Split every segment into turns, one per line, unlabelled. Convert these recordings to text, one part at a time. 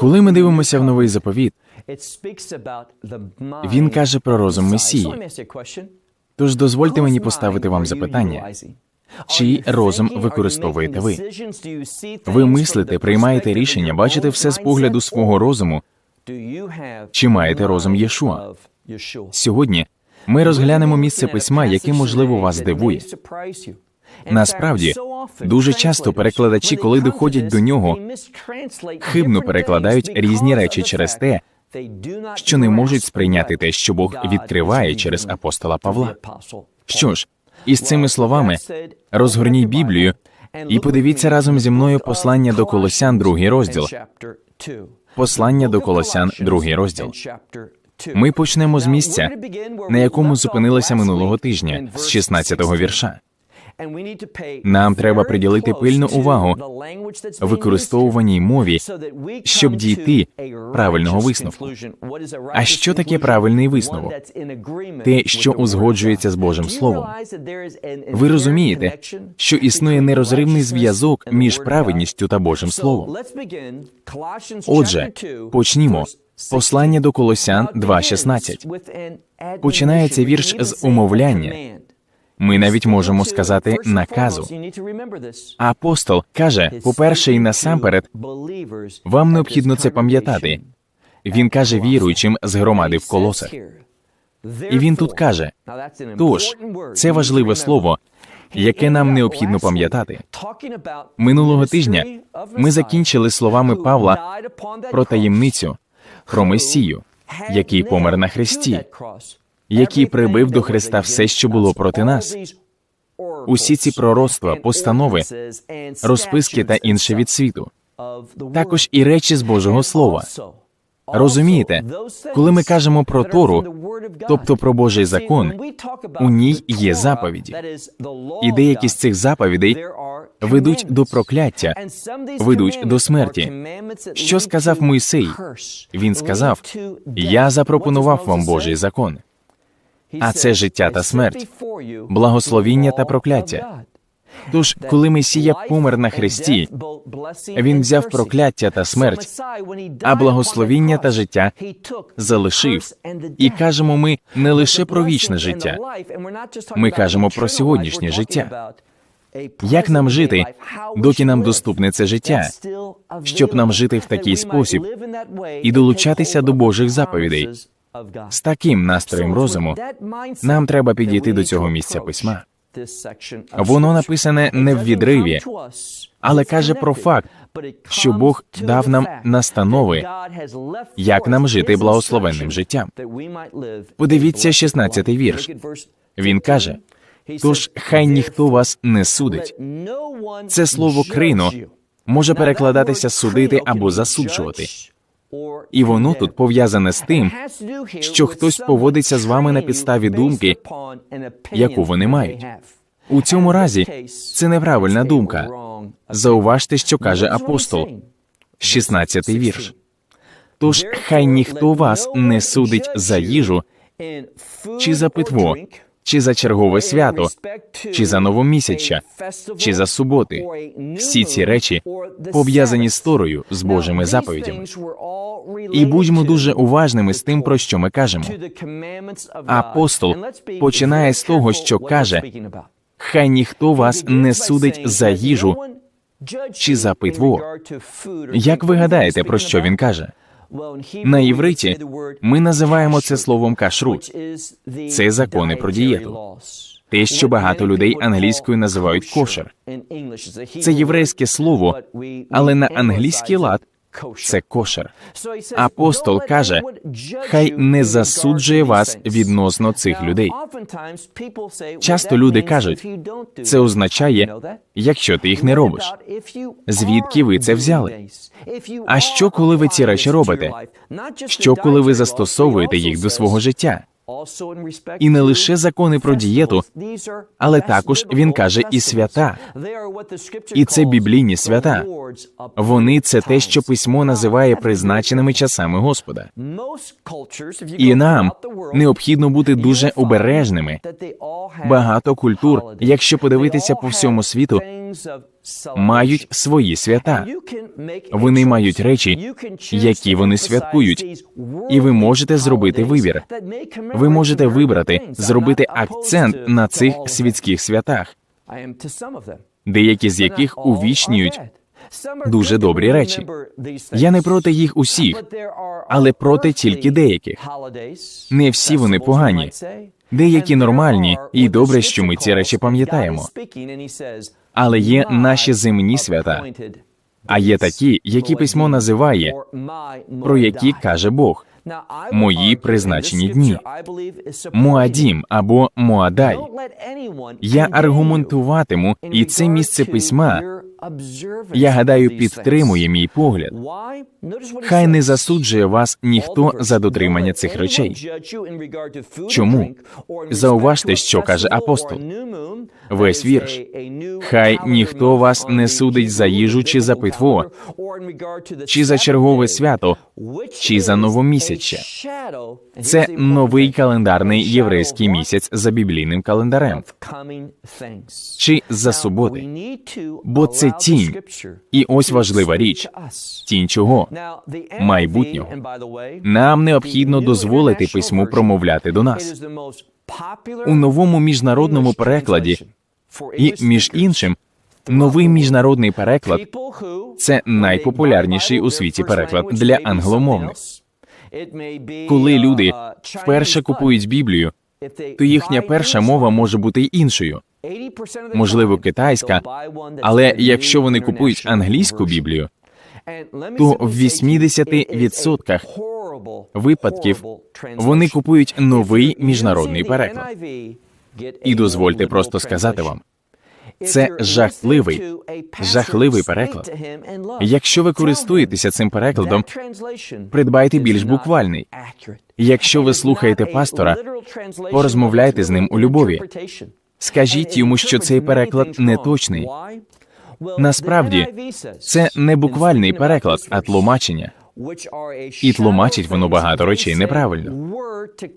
Коли ми дивимося в новий заповіт,
він каже про розум Месії.
тож дозвольте мені поставити вам запитання: чий розум використовуєте ви? Ви мислите, приймаєте рішення, бачите все з погляду свого розуму.
Чи маєте розум Єшуа?
Сьогодні ми розглянемо місце письма, яке можливо вас здивує. Насправді, дуже часто перекладачі, коли доходять до нього, хибно перекладають різні речі через те, що не можуть сприйняти те, що Бог відкриває через апостола Павла. Що ж, із цими словами розгорніть Біблію і подивіться разом зі мною послання до Колосян, другий розділ. Послання до Колосян, другий розділ. Ми почнемо з місця, на якому зупинилися минулого тижня, з 16-го вірша.
Нам треба приділити пильну увагу
використовуваній мові, щоб дійти правильного висновку.
А що таке правильний висновок?
те, що узгоджується з Божим Словом. Ви розумієте, що існує нерозривний зв'язок між праведністю та Божим Словом. Отже, почнімо. Послання до Колосян 2.16. Починається вірш з умовляння. Ми навіть можемо сказати наказу. Апостол каже, по-перше, і насамперед, вам необхідно це пам'ятати. Він каже віруючим з громади в колосах. І він тут каже: тож, це важливе слово, яке нам необхідно пам'ятати. Минулого тижня ми закінчили словами Павла про таємницю, про Месію, який помер на хресті, який прибив до Христа все, що було проти нас. Усі ці пророцтва, постанови, розписки та інше від світу, також і речі з Божого Слова. Розумієте, коли ми кажемо про Тору, тобто про Божий закон, у ній є заповіді. І деякі з цих заповідей ведуть до прокляття, ведуть до смерті. Що сказав Мойсей? Він сказав: Я запропонував вам Божий закон. А це життя та смерть, благословіння та прокляття. Тож, коли Месія помер на хресті, він взяв прокляття та смерть, а благословіння та життя залишив. І кажемо ми не лише про вічне життя, ми кажемо про сьогоднішнє життя. Як нам жити, доки нам доступне це життя, щоб нам жити в такий спосіб і долучатися до Божих заповідей? З таким настроєм розуму нам треба підійти до цього місця письма. Воно написане не в відриві, але каже про факт, що Бог дав нам настанови, як нам жити благословенним життям. Подивіться 16-й вірш. Він каже: тож хай ніхто вас не судить. Це слово крино може перекладатися судити або засуджувати. І воно тут пов'язане з тим, що хтось поводиться з вами на підставі думки, яку вони мають. У цьому разі це неправильна думка. Зауважте, що каже апостол, 16-й вірш. Тож хай ніхто вас не судить за їжу чи за питво, чи за чергове свято, чи за новомісяча, чи за суботи. Всі ці речі пов'язані з Торою, з Божими заповідями. І будьмо дуже уважними з тим, про що ми кажемо. Апостол починає з того, що каже: хай ніхто вас не судить за їжу чи за питво. Як ви гадаєте, про що він каже? На євриті ми називаємо це словом кашрут. Це закони про дієту. Те, що багато людей англійською називають кошер. Це єврейське слово, але на англійський лад це кошер. Апостол каже, хай не засуджує вас відносно цих людей.
Часто люди кажуть, це означає, якщо ти їх не робиш. Звідки ви це взяли?
А що, коли ви ці речі робите? Що, коли ви застосовуєте їх до свого життя?
І не лише закони про дієту,
Але також він каже і свята.
І це біблійні свята.
Вони це те, що письмо називає призначеними часами Господа. І нам необхідно бути дуже обережними. Багато культур, якщо подивитися по всьому світу, мають свої свята. Вони мають речі, які вони святкують, і ви можете зробити вибір. Ви можете вибрати зробити акцент на цих світських святах, деякі з яких увічнюють дуже добрі речі. Я не проти їх усіх, але проти тільки деяких. Не всі вони погані. Деякі нормальні, і добре, що ми ці речі пам'ятаємо. Але є наші земні свята, а є такі, які письмо називає, про які каже Бог.
мої призначені дні.
Муадім або Муадай. Я аргументуватиму, і це місце письма, я гадаю, підтримує мій погляд. Хай не засуджує вас ніхто за дотримання цих речей.
Чому?
Зауважте, що каже апостол. Весь вірш. Хай ніхто вас не судить за їжу чи за питво, чи за чергове свято, чи за новомісяччя. Це новий календарний єврейський місяць за біблійним календарем, чи за суботи.
бо це тінь.
І ось важлива річ: тінь чого?
майбутнього.
Нам необхідно дозволити письму промовляти до нас. У новому міжнародному перекладі, і між іншим, новий міжнародний переклад це найпопулярніший у світі переклад для англомовних. Коли люди вперше купують Біблію, то їхня перша мова може бути й іншою, можливо, китайська, але якщо вони купують англійську Біблію,
то в 80%
випадків вони купують новий міжнародний переклад. І дозвольте просто сказати вам, це жахливий, жахливий переклад. Якщо ви користуєтеся цим перекладом, придбайте більш буквальний. Якщо ви слухаєте пастора, порозмовляйте з ним у любові. Скажіть йому, що цей переклад не точний. Насправді, це не буквальний переклад, а тлумачення.
І тлумачить воно багато речей неправильно.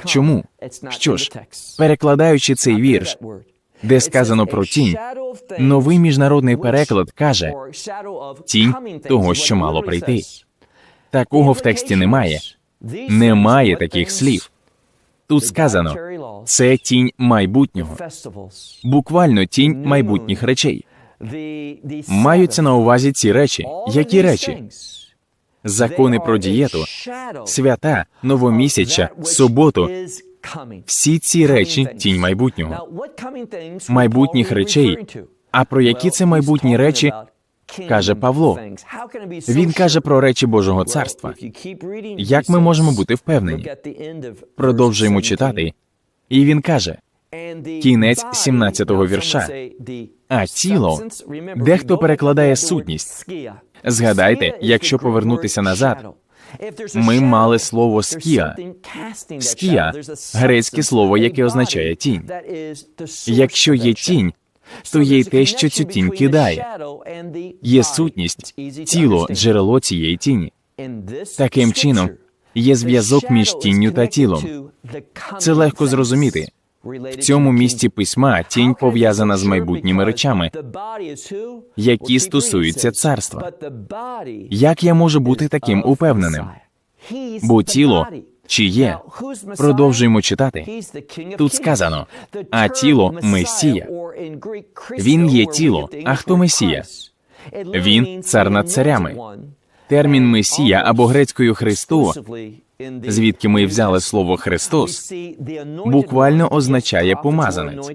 Чому? Що ж, перекладаючи цей вірш, де сказано про тінь, новий міжнародний переклад каже
тінь того, що мало прийти.
такого в тексті немає. Немає таких слів. Тут сказано це тінь майбутнього, буквально тінь майбутніх речей. Маються на увазі ці речі. Які речі? Закони про дієту, свята, новомісяча, суботу. Всі ці речі тінь майбутнього.
майбутніх речей.
А про які це майбутні речі каже Павло? Він каже про речі Божого царства. Як ми можемо бути впевнені? Продовжуємо читати. І він каже:
кінець 17-го вірша.
а тіло, дехто перекладає сутність. Згадайте, якщо повернутися назад, ми мали слово скія. Скія грецьке слово, яке означає тінь. Якщо є тінь, то є й те, що цю тінь кидає. Є сутність, тіло, джерело цієї тіні.
Таким чином,
Є зв'язок між тінню та тілом. Це легко зрозуміти. В цьому місці письма тінь пов'язана з майбутніми речами, які стосуються царства. Як я можу бути таким упевненим? Бо тіло чиє? Продовжуємо читати. Тут сказано, а тіло Месія. Він є тіло. А хто Месія? Він цар над царями. Термін Месія або грецькою Христо звідки ми взяли слово Христос, буквально означає помазанець.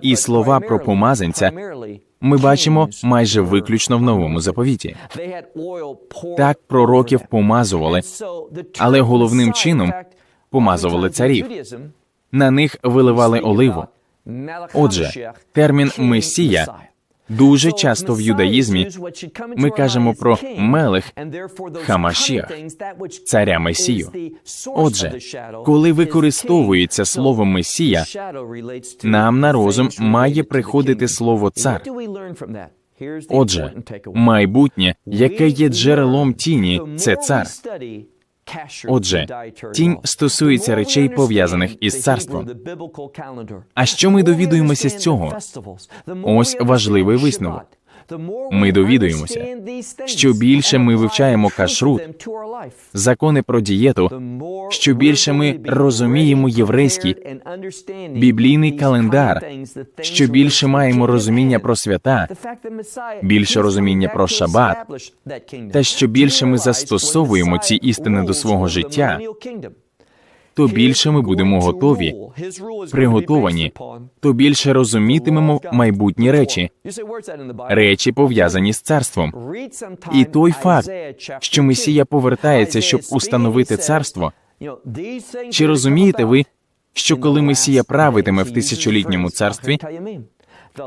І слова про помазанця ми бачимо майже виключно в новому заповіті. Так пророків помазували, але головним чином помазували царів. На них виливали оливу. Отже, термін Месія дуже часто в юдаїзмі ми кажемо про Мелех Хамашіах, царя Месію. Отже, коли використовується слово Месія, нам на розум має приходити слово цар. Отже, майбутнє, яке є джерелом тіні, це цар. Отже, тінь стосується речей, пов'язаних із царством. А що ми довідуємося з цього? Ось важливий висновок. Ми довідуємося, що більше ми вивчаємо кашрут, закони про дієту, що більше ми розуміємо єврейський біблійний календар, що більше маємо розуміння про свята, більше розуміння про шабат, та що більше ми застосовуємо ці істини до свого життя, то більше ми будемо готові, приготовані, то більше розумітимемо майбутні речі, речі пов'язані з царством. І той факт, що Месія повертається, щоб установити царство. Чи розумієте ви, що коли Месія правитиме в тисячолітньому царстві,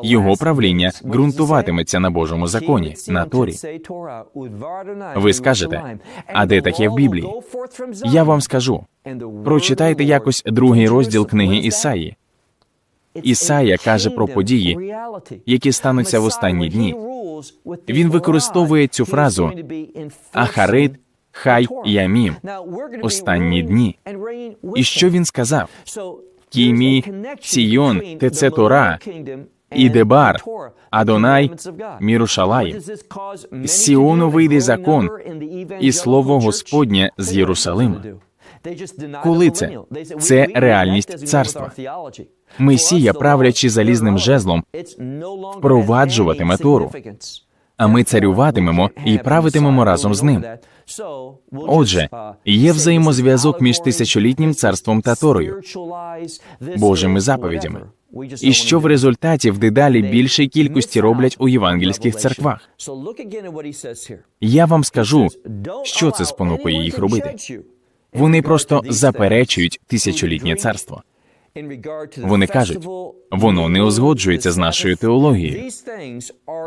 його правління ґрунтуватиметься на Божому законі, на Торі. Ви скажете, а де таке в Біблії? Я вам скажу. Прочитайте якось другий розділ книги Ісаї. Ісая каже про події, які стануться в останні дні. Він використовує цю фразу Ахарит, Хай Ямім. Останні дні. І що він сказав? Кімі, Сійон, Теце Тора, Ідебар, Адонай, Мірушалаїм. З Сіону вийде закон, і слово Господнє з Єрусалима. Коли це? Це реальність царства. Месія, правлячи залізним жезлом, впроваджуватиме Тору. А ми царюватимемо і правитимемо разом з ним. Отже, є взаємозв'язок між тисячолітнім царством та Торою, Божими заповідями. І що в результаті в дедалі більшій кількості роблять у євангельських церквах. Я вам скажу, що це спонукує їх робити. Вони просто заперечують тисячолітнє царство. Вони кажуть, воно не узгоджується з нашою теологією.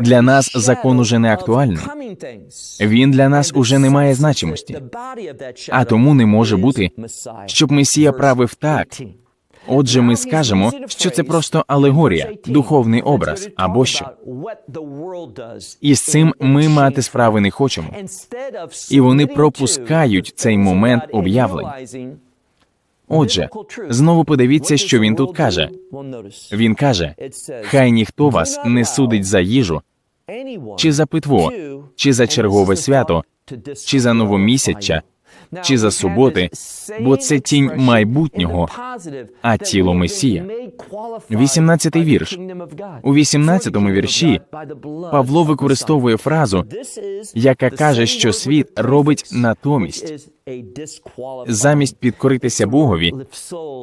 Для нас закон уже не актуальний. Він для нас уже не має значимості. А тому не може бути, щоб Месія правив так. Отже, ми скажемо, що це просто алегорія, духовний образ або що. І з цим ми мати справи не хочемо. І вони пропускають цей момент об'явлень. Отже, знову подивіться, що він тут каже. Він каже: хай ніхто вас не судить за їжу, чи за питво, чи за чергове свято, чи за новомісяча, чи за суботи, бо це тінь майбутнього, а тіло Месія. 18-й вірш. У 18-му вірші Павло використовує фразу, яка каже, що світ робить натомість замість підкоритися Богові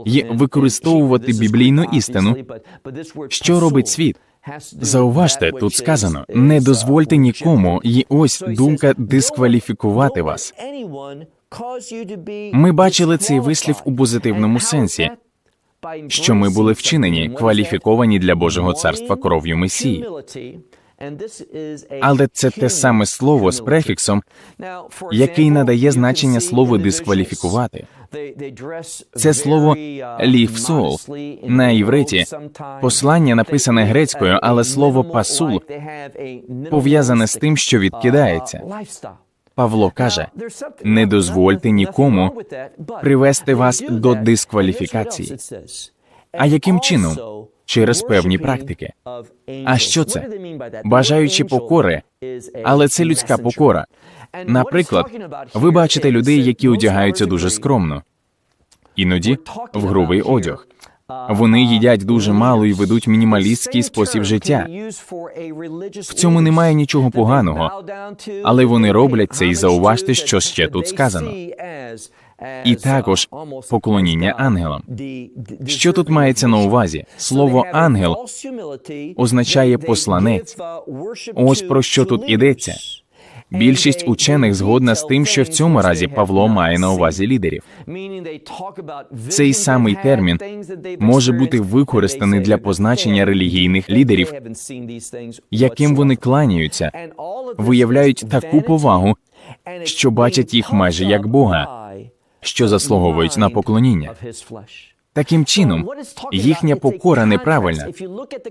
і використовувати біблійну істину. Що робить світ? Зауважте, тут сказано: не дозвольте нікому, і ось думка дискваліфікувати вас. Ми бачили цей вислів у позитивному сенсі, що ми були вчинені, кваліфіковані для Божого царства кров'ю Месії. Але це те саме слово з префіксом, який надає значення слову дискваліфікувати. Це слово ліфсол на івриті послання написане грецькою, але слово пасул пов'язане з тим, що відкидається. Павло каже: не дозвольте нікому привести вас до дискваліфікації. А яким чином? Через певні практики. А що це? Бажаючи покори, але це людська покора. Наприклад, ви бачите людей, які одягаються дуже скромно, іноді в грубий одяг. Вони їдять дуже мало і ведуть мінімалістський спосіб життя. В цьому немає нічого поганого, але вони роблять це і зауважте, що ще тут сказано. і також поклоніння ангелам. Що тут мається на увазі? Слово ангел означає посланець. Ось про що тут ідеться. Більшість учених згодна з тим, що в цьому разі Павло має на увазі лідерів.
Цей самий термін може бути використаний для позначення релігійних лідерів,
яким вони кланяються, виявляють таку повагу, що бачать їх майже як Бога, що заслуговують на поклоніння. Таким чином, їхня покора неправильна.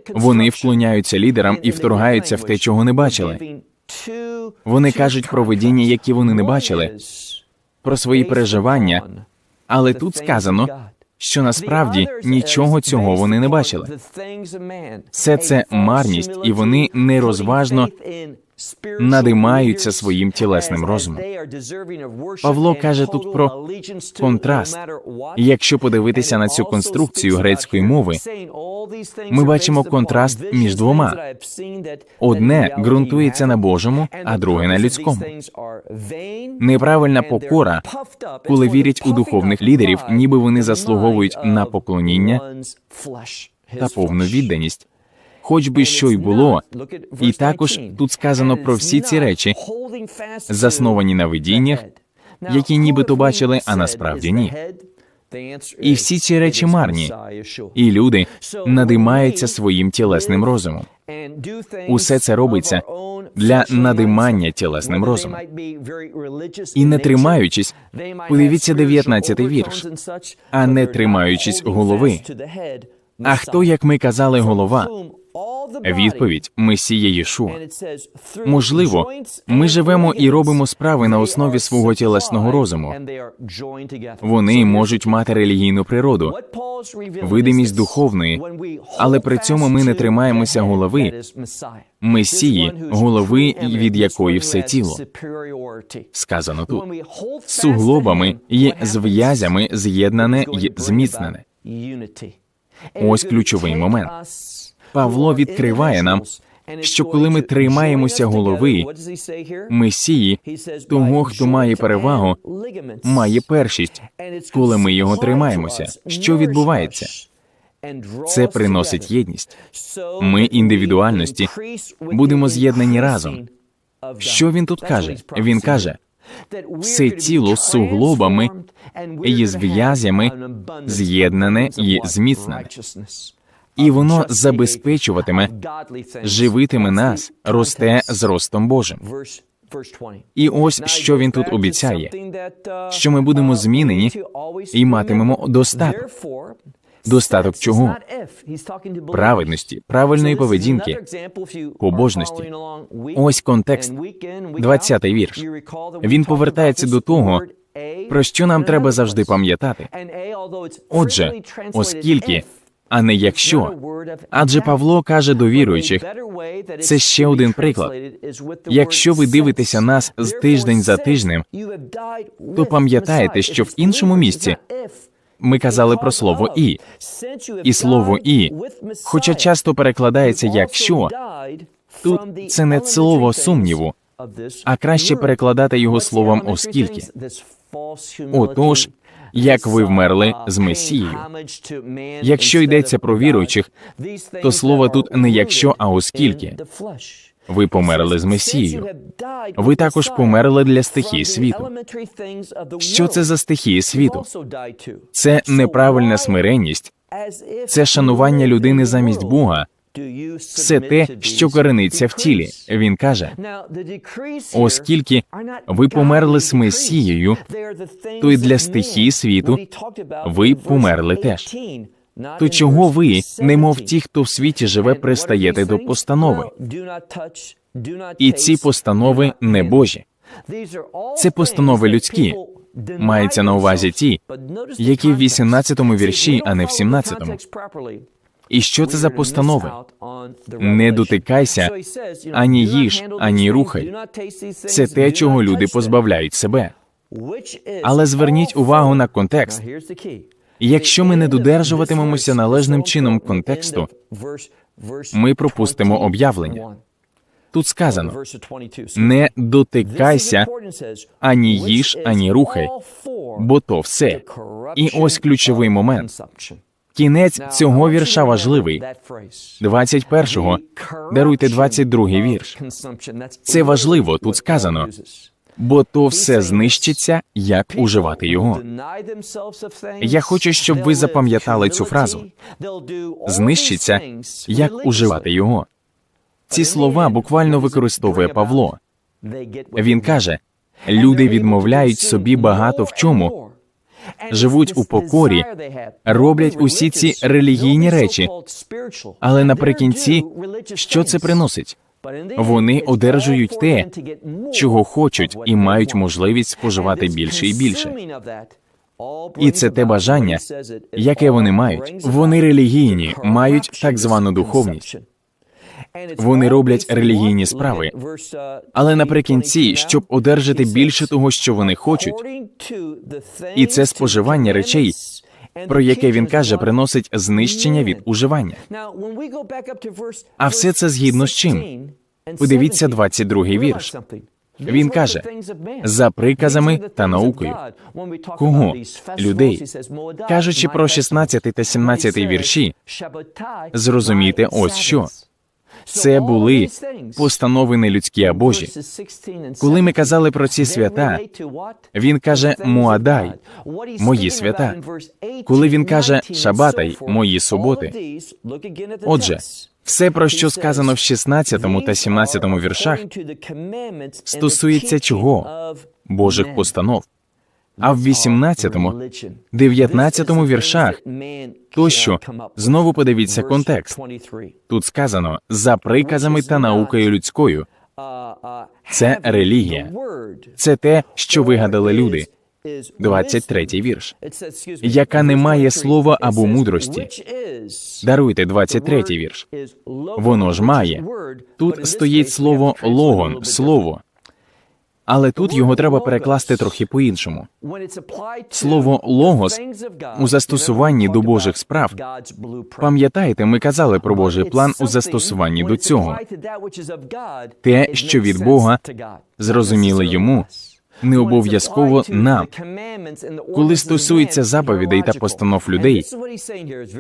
Вони вклоняються лідерам і вторгаються в те, чого не бачили. Вони кажуть про видіння, які вони не бачили, про свої переживання, але тут сказано, що насправді нічого цього вони не бачили. Все це марність, і вони нерозважно надимаються своїм тілесним розумом. Павло каже тут про контраст. І якщо подивитися на цю конструкцію грецької мови, ми бачимо контраст між двома. Одне ґрунтується на Божому, а друге на людському. Неправильна покора, коли вірять у духовних лідерів, ніби вони заслуговують на поклоніння та повну відданість. Хоч би що й було, і також тут сказано про всі ці речі, засновані на видіннях, які нібито бачили, а насправді ні. І всі ці речі марні, і люди надимаються своїм тілесним розумом. Усе це робиться для надимання тілесним розумом. І не тримаючись, подивіться 19-й вірш, а не тримаючись голови. А хто, як ми казали, голова? Відповідь Месія Єшуа. Можливо, ми живемо і робимо справи на основі свого тілесного розуму. Вони можуть мати релігійну природу, видимість духовної, але при цьому ми не тримаємося голови Месії, голови, від якої все тіло. Сказано тут суглобами і зв'язями з'єднане й зміцнене. Ось ключовий момент. Павло відкриває нам, що коли ми тримаємося голови Месії, того, хто має перевагу, має першість, коли ми його тримаємося. Що відбувається? Це приносить єдність. Ми, індивідуальності, будемо з'єднані разом. Що він тут каже? Він каже: все тіло з суглобами і зв'язями з'єднане і зміцнене. І воно забезпечуватиме, живитиме нас, росте з ростом Божим. І ось що він тут обіцяє, що ми будемо змінені і матимемо достаток. Достаток чого? Праведності, правильної поведінки, побожності. Ось контекст, 20-й вірш. Він повертається до того, про що нам треба завжди пам'ятати. Отже, оскільки, а не якщо, адже Павло каже до віруючих, це ще один приклад. Якщо ви дивитеся нас з тиждень за тижнем, то пам'ятаєте, що в іншому місці ми казали про слово і. І слово і, хоча часто перекладається як що, тут це не слово сумніву, а краще перекладати його словом оскільки. Отож, як ви вмерли з Месією. Якщо йдеться про віруючих, то слово тут не якщо, а оскільки. Ви померли з Месією. Ви також померли для стихії світу. Що це за стихії світу? Це неправильна смиренність, це шанування людини замість Бога. Все те, що корениться в тілі. Він каже, оскільки ви померли з Месією, то й для стихії світу ви померли теж. То чого ви, немов ті, хто в світі живе, пристаєте до постанови? І ці постанови не Божі. Це постанови людські. Мається на увазі ті, які в 18-му вірші, а не в 17-му. І що це за постанови? Не дотикайся, ані їж, ані рухай. Це те, чого люди позбавляють себе. Але зверніть увагу на контекст. Якщо ми не додержуватимемося належним чином контексту, ми пропустимо об'явлення. Тут сказано: не дотикайся ані їж, ані рухай, бо то все. І ось ключовий момент. Кінець цього вірша важливий. 21-го, даруйте 22-й вірш. Це важливо, тут сказано, бо то все знищиться, як уживати його.
Я хочу, щоб ви запам'ятали цю фразу.
Знищиться, як уживати його. Ці слова буквально використовує Павло. Він каже: люди відмовляють собі багато в чому, живуть у покорі, роблять усі ці релігійні речі, але наприкінці що це приносить? Вони одержують те, чого хочуть, і мають можливість споживати більше і більше. І це те бажання, яке вони мають. Вони релігійні, мають так звану духовність. Вони роблять релігійні справи, але наприкінці, щоб одержати більше того, що вони хочуть, і це споживання речей, про яке він каже, приносить знищення від уживання.
А все це згідно з чим?
Подивіться 22-й вірш. Він каже, за приказами та наукою. Кого? Людей. Кажучи про 16 та 17 вірші, зрозумійте ось що. Це були постанови не людські, а Божі. Коли ми казали про ці свята, він каже Муадай, мої свята. Коли він каже Шабатай, мої суботи. Отже, все, про що сказано в 16 та 17 віршах, стосується чого? Божих постанов. А в 18, 19 віршах тощо знову подивіться контекст. Тут сказано за приказами та наукою людською. Це релігія. Це те, що вигадали люди. 23-й вірш. Яка не має слова або мудрості. Даруйте 23-й вірш. Воно ж має. Тут стоїть слово логон, слово. Але тут його треба перекласти трохи по-іншому. Слово логос у застосуванні до Божих справ. Пам'ятаєте, ми казали про Божий план у застосуванні до цього. Те, що від Бога зрозуміли йому, не обов'язково нам. Коли стосується заповідей та постанов людей,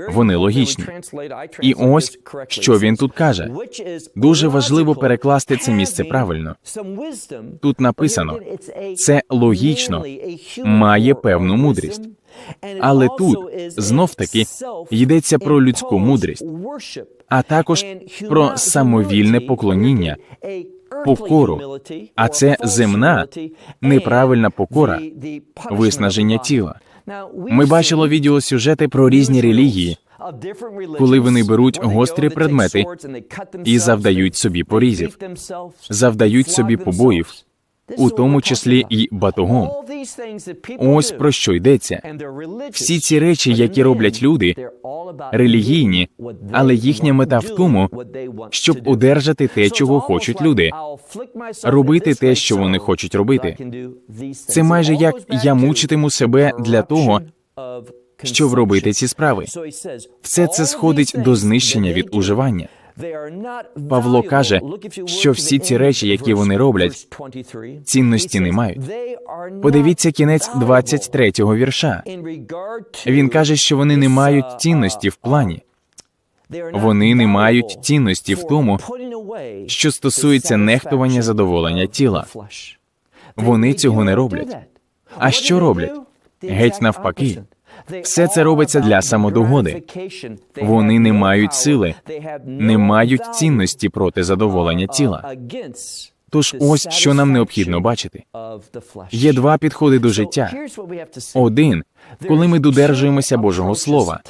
вони логічні. І ось що він тут каже. Дуже важливо перекласти це місце правильно. Тут написано це логічно, має певну мудрість. Але тут знов таки йдеться про людську мудрість, а також про самовільне поклоніння, покору, а це земна неправильна покора, виснаження тіла. Ми бачили відеосюжети про різні релігії, коли вони беруть гострі предмети і завдають собі порізів, завдають собі побоїв, у тому числі і батогом. Ось про що йдеться. Всі ці речі, які роблять люди, релігійні, але їхня мета в тому, щоб одержати те, чого хочуть люди, робити те, що вони хочуть робити. Це майже як я мучитиму себе для того, щоб робити ці справи. Все це сходить до знищення від уживання. Павло каже, що всі ці речі, які вони роблять, цінності не мають. Подивіться кінець 23-го вірша. Він каже, що вони не мають цінності в плані. Вони не мають цінності в тому, що стосується нехтування задоволення тіла. Вони цього не роблять. А що роблять? Геть навпаки. Все це робиться для самодогоди. Вони не мають сили, не мають цінності проти задоволення тіла. Тож ось що нам необхідно бачити. Є два підходи до життя. Один, коли ми додержуємося Божого Слова.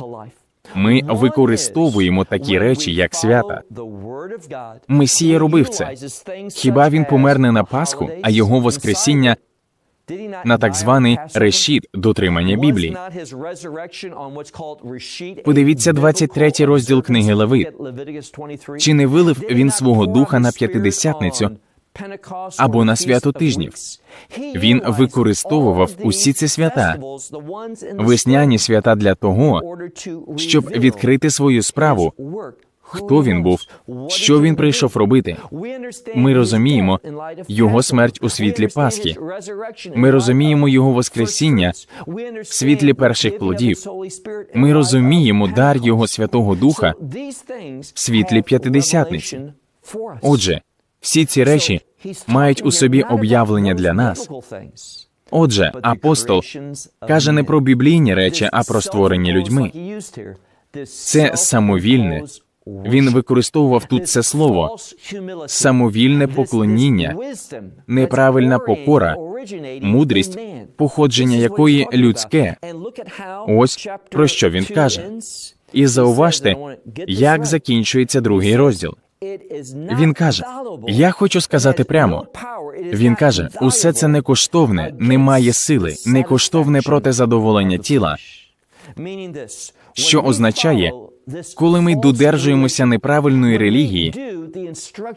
Ми використовуємо такі речі, як свята. Месія робив це. Хіба він помер не на Пасху, а його Воскресіння на так званий решіт дотримання Біблії. Подивіться 23 розділ книги Левит. Чи не вилив він свого духа на п'ятидесятницю? або на свято тижнів? Він використовував усі ці свята, весняні свята для того, щоб відкрити свою справу, хто він був, що він прийшов робити. Ми розуміємо його смерть у світлі Пасхи. Ми розуміємо його воскресіння в світлі перших плодів. Ми розуміємо дар його Святого Духа
в світлі п'ятидесятниці.
Отже, всі ці речі мають у собі об'явлення для нас. Отже, апостол каже не про біблійні речі, а про створені людьми. Це самовільне. Він використовував тут це слово самовільне поклоніння, неправильна покора, мудрість, походження якої людське. Ось про що він каже. І зауважте, як закінчується другий розділ.
Він каже: Я хочу сказати прямо.
Він каже: усе це не коштовне, не має сили, не коштовне проти задоволення тіла.
що означає,
коли ми додержуємося неправильної релігії,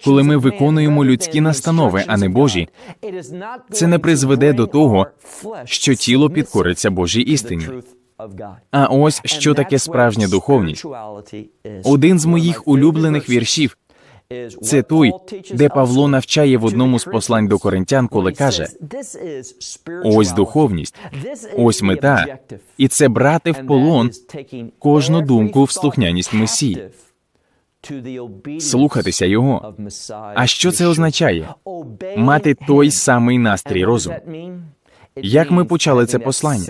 коли ми виконуємо людські настанови, а не Божі, це не призведе до того, що тіло підкориться Божій істині. А ось що таке справжня духовність. Один з моїх улюблених віршів це той, де Павло навчає в одному з послань до коринтян, коли каже: ось духовність, ось мета, і це брати в полон кожну думку в слухняність Месії, слухатися його. А що це означає? Мати той самий настрій розуму. Як ми почали це послання?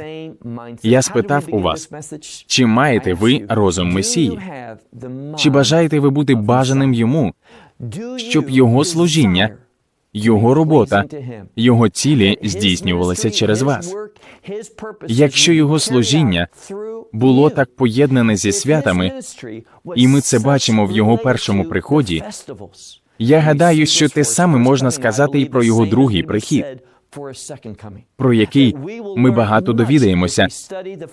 Я спитав у вас, Чи маєте ви розум Месії? Чи бажаєте ви бути бажаним йому, щоб його служіння, його робота, його цілі здійснювалися через вас? Якщо його служіння було так поєднане зі святами, і ми це бачимо в його першому приході, я гадаю, що те саме можна сказати і про його другий прихід, про який ми багато довідаємося,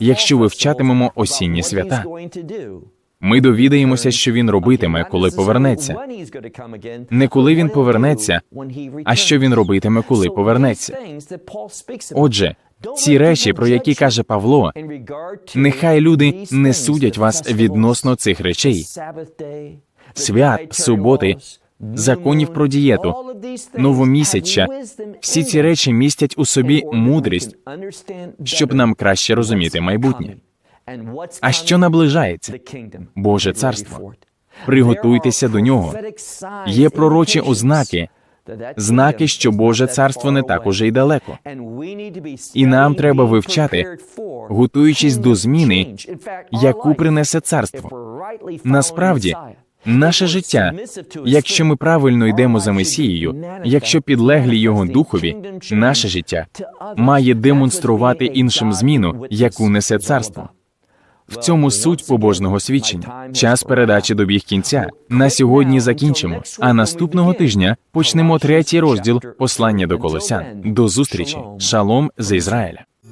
якщо вивчатимемо осінні свята. Ми довідаємося, що він робитиме, коли повернеться. Не коли він повернеться, а що він робитиме, коли повернеться. Отже, ці речі, про які каже Павло, нехай люди не судять вас відносно цих речей. Свят, суботи, законів про дієту, новомісяча, всі ці речі містять у собі мудрість, щоб нам краще розуміти майбутнє. А що наближається? Боже царство. Приготуйтеся до нього. Є пророчі ознаки, знаки, що Боже царство не так уже й далеко.
І нам треба вивчати,
готуючись до зміни, яку принесе царство. Насправді, наше життя, якщо ми правильно йдемо за Месією, якщо підлеглі його духові, наше життя має демонструвати іншим зміну, яку несе царство. В цьому суть побожного свідчення. Час передачі добіг кінця. На сьогодні закінчимо. А наступного тижня почнемо третій розділ послання до колосян. До зустрічі. Шалом з Ізраїля.